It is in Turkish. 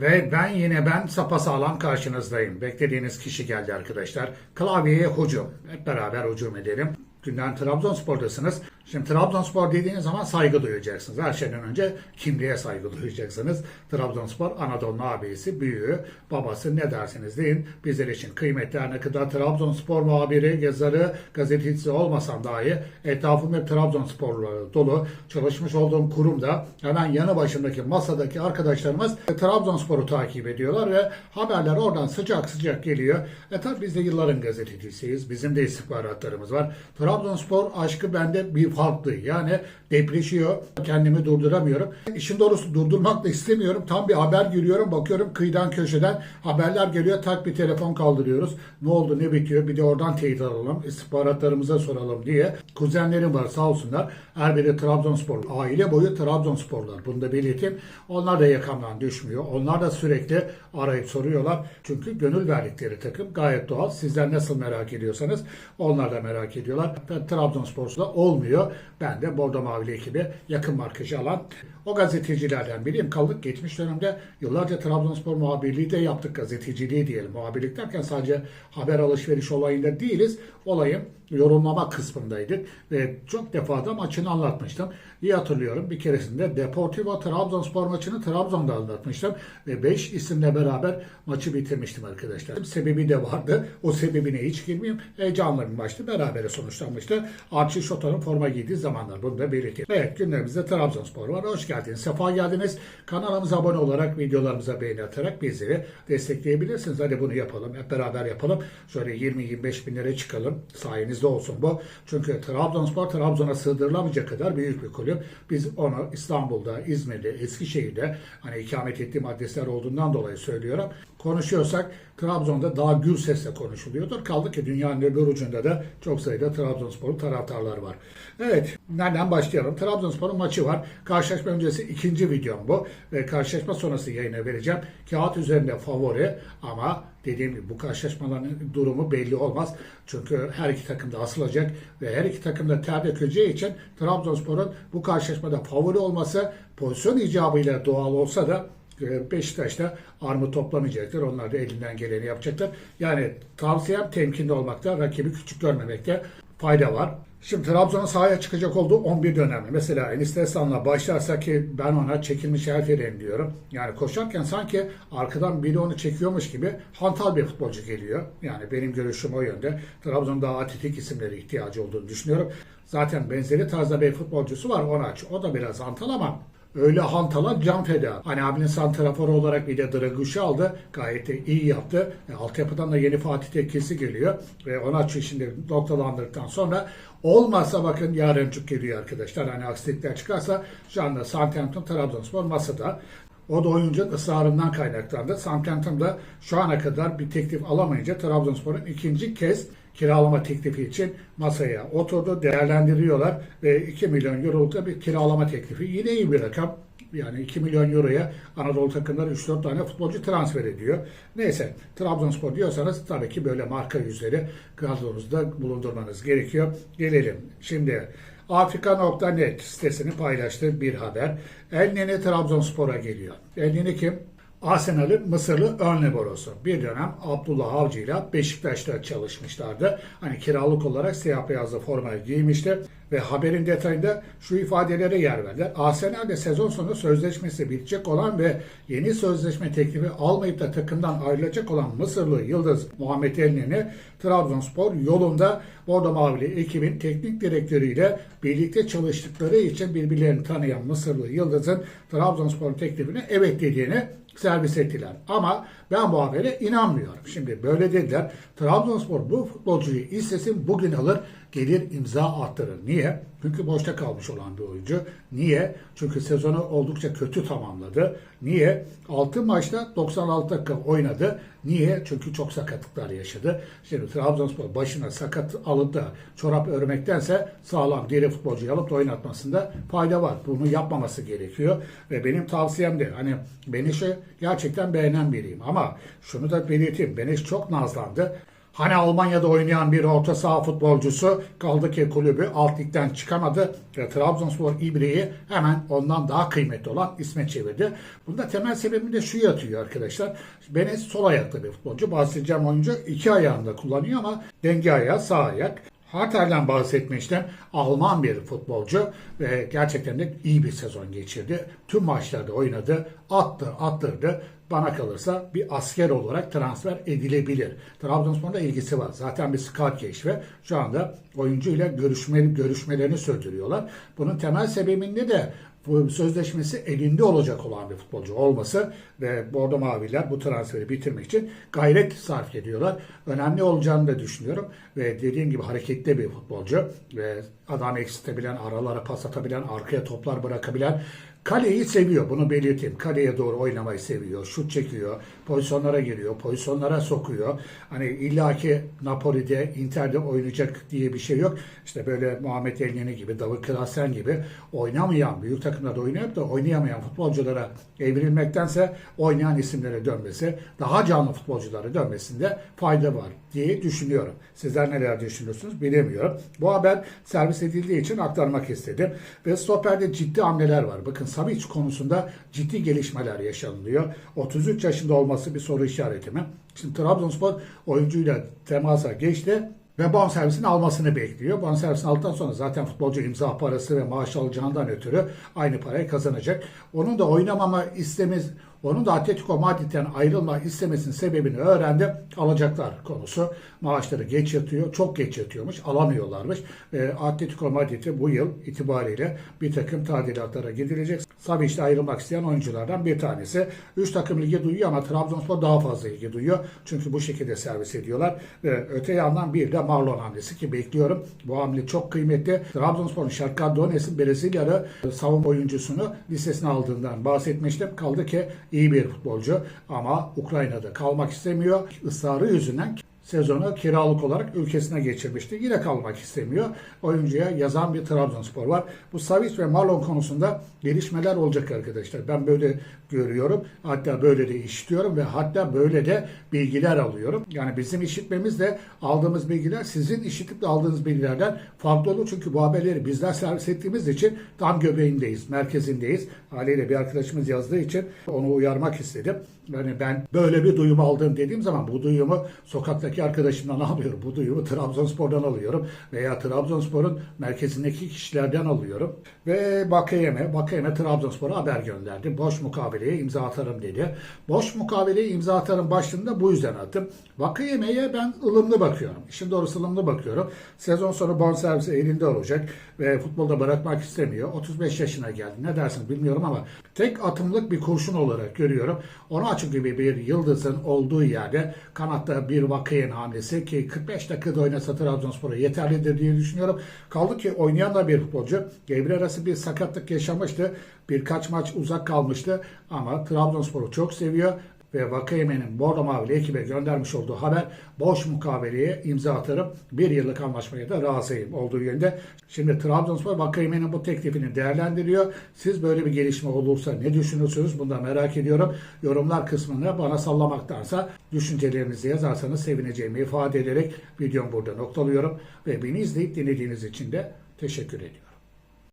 Ve ben yine ben sapasağlam karşınızdayım. Beklediğiniz kişi geldi arkadaşlar. Klavyeye hücum. Hep beraber hücum edelim. Günden Trabzonspor'dasınız. Şimdi Trabzonspor dediğiniz zaman saygı duyacaksınız. Her şeyden önce kimliğe saygı duyacaksınız. Trabzonspor Anadolu'nun abisi, büyüğü, babası ne derseniz deyin. Bizler için kıymetli her ne kadar Trabzonspor muhabiri, yazarı, gazetecisi olmasam dahi etrafım hep Trabzonsporlu dolu. Çalışmış olduğum kurumda hemen yanı başındaki masadaki arkadaşlarımız Trabzonspor'u takip ediyorlar ve haberler oradan sıcak sıcak geliyor. E tabi biz de yılların gazetecisiyiz. Bizim de istihbaratlarımız var. Trabzonspor aşkı bende bir farklı. Yani depreşiyor. Kendimi durduramıyorum. İşin doğrusu durdurmak da istemiyorum. Tam bir haber giriyorum. Bakıyorum kıyıdan köşeden haberler geliyor. Tak bir telefon kaldırıyoruz. Ne oldu ne bitiyor? Bir de oradan teyit alalım. istihbaratlarımıza soralım diye. Kuzenlerim var sağ olsunlar. Her biri Trabzonspor. Aile boyu Trabzonsporlar. Bunu da belirteyim. Onlar da yakamdan düşmüyor. Onlar da sürekli arayıp soruyorlar. Çünkü gönül verdikleri takım gayet doğal. Sizler nasıl merak ediyorsanız onlar da merak ediyorlar. Trabzonspor'da olmuyor. Ben de Bordo Mavili ekibi yakın markajı alan o gazetecilerden biriyim. Kaldık geçmiş dönemde yıllarca Trabzonspor muhabirliği de yaptık. Gazeteciliği diyelim. Muhabirlik derken sadece haber alışveriş olayında değiliz. Olayın yorumlama kısmındaydık. Ve çok defa da maçını anlatmıştım. İyi hatırlıyorum. Bir keresinde Deportivo Trabzonspor maçını Trabzon'da anlatmıştım. Ve 5 isimle beraber maçı bitirmiştim arkadaşlar. Sebebi de vardı. O sebebine hiç girmeyeyim. Heyecanlı bir maçtı. Berabere sonuçlanmıştı. Archie Şoto'nun forma giydiği zamanlar. Bunu da belirteyim. Evet gündemimizde Trabzonspor var. Hoş geldiniz. Sefa geldiniz. Kanalımıza abone olarak videolarımıza beğeni atarak bizleri destekleyebilirsiniz. Hadi bunu yapalım. Hep beraber yapalım. Şöyle 20-25 bin lira çıkalım. Sayenizde olsun bu. Çünkü Trabzonspor Trabzon'a sığdırılamayacak kadar büyük bir kulüp. Biz onu İstanbul'da, İzmir'de, Eskişehir'de hani ikamet ettiğim adresler olduğundan dolayı söylüyorum. Konuşuyorsak Trabzon'da daha gür sesle konuşuluyordur. Kaldı ki dünyanın öbür ucunda da çok sayıda Trabzonspor taraftarlar var. Nereden başlayalım? Trabzonspor'un maçı var. Karşılaşma öncesi ikinci videom bu. Ve karşılaşma sonrası yayına vereceğim. Kağıt üzerinde favori ama dediğim gibi bu karşılaşmaların durumu belli olmaz. Çünkü her iki takım da asılacak ve her iki takım da ter döküleceği için Trabzonspor'un bu karşılaşmada favori olması pozisyon icabıyla doğal olsa da e, Beşiktaş'ta armut toplamayacaktır. Onlar da elinden geleni yapacaklar. Yani tavsiyem temkinli olmakta, rakibi küçük görmemekte fayda var. Şimdi Trabzon'un sahaya çıkacak olduğu 11 dönemli. Mesela Enis Destan'la başlarsa ki ben ona çekilmiş Elferen diyorum. Yani koşarken sanki arkadan biri onu çekiyormuş gibi hantal bir futbolcu geliyor. Yani benim görüşüm o yönde. Trabzon'un daha atletik isimlere ihtiyacı olduğunu düşünüyorum. Zaten benzeri tarzda bir futbolcusu var Onaç. O da biraz hantal ama Öyle hantala can feda. Hani abinin santraforu olarak bir de Draguş'u aldı. Gayet de iyi yaptı. E, altyapıdan da yeni Fatih Tekkesi geliyor. Ve ona şimdi noktalandırdıktan sonra olmazsa bakın yarıncık geliyor arkadaşlar. Hani aksilikler çıkarsa şu anda Southampton Trabzonspor masada. O da oyuncunun ısrarından kaynaklandı. Southampton da şu ana kadar bir teklif alamayınca Trabzonspor'un ikinci kez kiralama teklifi için masaya oturdu, değerlendiriyorlar ve 2 milyon euroluk bir kiralama teklifi. Yine iyi bir rakam. Yani 2 milyon euroya Anadolu takımları 3-4 tane futbolcu transfer ediyor. Neyse Trabzonspor diyorsanız tabii ki böyle marka yüzleri kadronuzda bulundurmanız gerekiyor. Gelelim şimdi Afrika.net sitesini paylaştığı bir haber. El Nene Trabzonspor'a geliyor. El Nene kim? Arsenal'in Mısırlı ön liberosu. Bir dönem Abdullah Avcı ile Beşiktaş'ta çalışmışlardı. Hani kiralık olarak siyah beyazlı formayı giymişti. Ve haberin detayında şu ifadelere yer verdiler. Arsenal'de sezon sonu sözleşmesi bitecek olan ve yeni sözleşme teklifi almayıp da takımdan ayrılacak olan Mısırlı Yıldız Muhammed Elneni Trabzonspor yolunda Bordo Mavili ekibin teknik direktörüyle birlikte çalıştıkları için birbirlerini tanıyan Mısırlı Yıldız'ın Trabzonspor teklifine evet dediğini servis ettiler. Ama ben bu habere inanmıyorum. Şimdi böyle dediler. Trabzonspor bu futbolcuyu istesin bugün alır gelir imza attırır. Niye? Çünkü boşta kalmış olan bir oyuncu. Niye? Çünkü sezonu oldukça kötü tamamladı. Niye? 6 maçta 96 dakika oynadı. Niye? Çünkü çok sakatlıklar yaşadı. Şimdi Trabzonspor başına sakat alıp da çorap örmektense sağlam diri futbolcuyu alıp da oynatmasında fayda var. Bunu yapmaması gerekiyor. Ve benim tavsiyem de hani Beniş'i gerçekten beğenen biriyim. Ama şunu da belirteyim. Beniş çok nazlandı. Hani Almanya'da oynayan bir orta saha futbolcusu kaldı ki kulübü alt ligden çıkamadı ve Trabzonspor İbre'yi hemen ondan daha kıymetli olan isme çevirdi. Bunda temel sebebi de şu yatıyor arkadaşlar. Benes sol ayaklı bir futbolcu. Bahsedeceğim oyuncu iki ayağında kullanıyor ama denge ayağı sağ ayak. Harter'den bahsetmiştim. Alman bir futbolcu ve gerçekten de iyi bir sezon geçirdi. Tüm maçlarda oynadı, attı, attırdı. Bana kalırsa bir asker olarak transfer edilebilir. Trabzonspor'da ilgisi var. Zaten bir scout keşfi. Şu anda oyuncuyla görüşme, görüşmelerini sürdürüyorlar. Bunun temel sebebinde de bu sözleşmesi elinde olacak olan bir futbolcu olması ve Bordo Maviler bu transferi bitirmek için gayret sarf ediyorlar. Önemli olacağını da düşünüyorum ve dediğim gibi hareketli bir futbolcu ve adam eksiltebilen, aralara pas atabilen, arkaya toplar bırakabilen Kaleyi seviyor bunu belirteyim. Kaleye doğru oynamayı seviyor. Şut çekiyor. Pozisyonlara giriyor. Pozisyonlara sokuyor. Hani illaki Napoli'de, Inter'de oynayacak diye bir şey yok. İşte böyle Muhammed Elneni gibi, Davut Klasen gibi oynamayan, büyük takımlarda oynayıp da oynayamayan futbolculara evrilmektense oynayan isimlere dönmesi, daha canlı futbolculara dönmesinde fayda var diye düşünüyorum. Sizler neler düşünüyorsunuz bilemiyorum. Bu haber servis edildiği için aktarmak istedim. Ve stoperde ciddi hamleler var. Bakın Savic konusunda ciddi gelişmeler yaşanılıyor. 33 yaşında olması bir soru işareti mi? Şimdi Trabzonspor oyuncuyla temasa geçti ve bonservisini almasını bekliyor. Bonservisini aldıktan sonra zaten futbolcu imza parası ve maaş alacağından ötürü aynı parayı kazanacak. Onun da oynamama istemiz onun da Atletico Madrid'den ayrılma istemesinin sebebini öğrendim. Alacaklar konusu. Maaşları geç yatıyor. Çok geç yatıyormuş. Alamıyorlarmış. E, Atletico Madrid'e bu yıl itibariyle bir takım tadilatlara gidilecek. Savic'le ayrılmak isteyen oyunculardan bir tanesi. 3 takım ilgi duyuyor ama Trabzonspor daha fazla ilgi duyuyor. Çünkü bu şekilde servis ediyorlar. Ve öte yandan bir de Marlon hamlesi ki bekliyorum. Bu hamle çok kıymetli. Trabzonspor'un Şarkar Dones'in Brezilyalı savunma oyuncusunu listesine aldığından bahsetmiştim. Kaldı ki iyi bir futbolcu ama Ukrayna'da kalmak istemiyor. Israrı yüzünden sezonu kiralık olarak ülkesine geçirmişti. Yine kalmak istemiyor. Oyuncuya yazan bir Trabzonspor var. Bu Savic ve Marlon konusunda gelişmeler olacak arkadaşlar. Ben böyle görüyorum. Hatta böyle de işitiyorum ve hatta böyle de bilgiler alıyorum. Yani bizim işitmemiz de aldığımız bilgiler sizin işitip de aldığınız bilgilerden farklı olur. Çünkü bu haberleri bizler servis ettiğimiz için tam göbeğindeyiz, merkezindeyiz. Haliyle bir arkadaşımız yazdığı için onu uyarmak istedim. Yani ben böyle bir duyum aldım dediğim zaman bu duyumu sokaktaki arkadaşımdan almıyorum. Bu duyumu Trabzonspor'dan alıyorum veya Trabzonspor'un merkezindeki kişilerden alıyorum. Ve Bakayeme, Bakayeme Trabzonspor'a haber gönderdi. Boş mukaveleye imza atarım dedi. Boş mukaveleye imza atarım başlığında bu yüzden attım. Vakayeme'ye ben ılımlı bakıyorum. İşin doğrusu ılımlı bakıyorum. Sezon sonu bonservisi elinde olacak ve futbolda bırakmak istemiyor. 35 yaşına geldi. Ne dersiniz bilmiyorum ama tek atımlık bir kurşun olarak görüyorum. Onu açık gibi bir yıldızın olduğu yerde kanatta bir Vakayen hamlesi ki 45 dakikada oynasa Trabzonspor'a yeterlidir diye düşünüyorum. Kaldı ki oynayan da bir futbolcu. Devre arası bir sakatlık yaşamıştı. Birkaç maç uzak kalmıştı ama Trabzonspor'u çok seviyor ve Vakayeme'nin Bordo Mavili ekibe göndermiş olduğu haber boş mukaveleye imza atarım. Bir yıllık anlaşmaya da razıyım olduğu yönde. Şimdi Trabzonspor Vakayeme'nin bu teklifini değerlendiriyor. Siz böyle bir gelişme olursa ne düşünürsünüz? Bunu da merak ediyorum. Yorumlar kısmına bana sallamaktansa düşüncelerinizi yazarsanız sevineceğimi ifade ederek videomu burada noktalıyorum. Ve beni izleyip dinlediğiniz için de teşekkür ediyorum.